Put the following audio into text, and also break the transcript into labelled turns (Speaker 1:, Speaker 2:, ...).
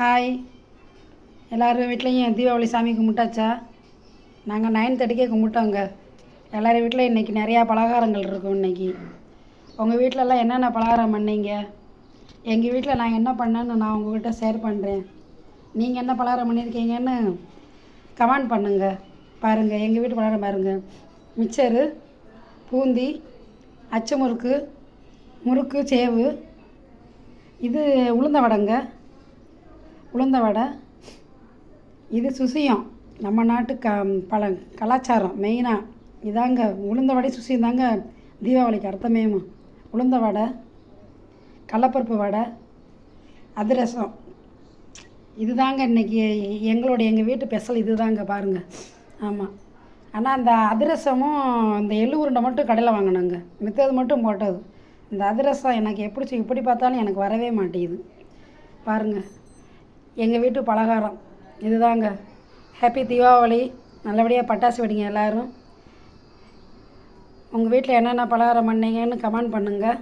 Speaker 1: Hi எல்லோரும் வீட்லேயும் தீபாவளி சாமி கும்பிட்டாச்சா? நாங்கள் நைன் தேர்ட்டிக்கே கும்பிட்டோங்க. எல்லோரும் வீட்டில் இன்றைக்கி நிறையா பலகாரங்கள் இருக்கும் இன்றைக்கி உங்கள் வீட்டிலலாம் என்னென்ன பலகாரம் பண்ணீங்க? எங்கள் வீட்டில் நான் என்ன பண்ணேன்னு நான் உங்கள்கிட்ட ஷேர் பண்ணுறேன் நீங்கள் என்ன பலகாரம் பண்ணியிருக்கீங்கன்னு கமெண்ட் பண்ணுங்கள் பாருங்கள் எங்கள் வீட்டு பலகாரம் பாருங்கள் மிச்சரு பூந்தி அச்சு முறுக்கு முறுக்கு சேவு. இது உளுந்த வடைங்க. உளுந்த வடை இது சுசியம். நம்ம நாட்டு க பல கலாச்சாரம் மெயினாக இதாங்க உளுந்த வடை சுசியம் தாங்க தீபாவளிக்கு அர்த்தமேமா உளுந்த வடை கடலப்பருப்பு வடை அதிரசம். இதுதாங்க இன்றைக்கி எங்களுடைய எங்கள் வீட்டு ஸ்பெஷல் இது தாங்க பாருங்கள் ஆமாம் ஆனால் அந்த அதிரசமும் அந்த எள்ளு உருண்டை மட்டும் கடையில் வாங்கினோங்க. மித்தது மட்டும் போட்டது. இந்த அதிரசம் எனக்கு எப்படி இப்படி எப்படி பார்த்தாலும் எனக்கு வரவே மாட்டேங்குது. பாருங்கள் எங்கள் வீட்டு பலகாரம். இதுதாங்க. ஹாப்பி தீபாவளி நல்லபடியாக பட்டாசு வெடிங்க எல்லோரும். உங்கள் வீட்டில் என்னென்ன பலகாரம் பண்ணீங்கன்னு கமெண்ட் பண்ணுங்கள்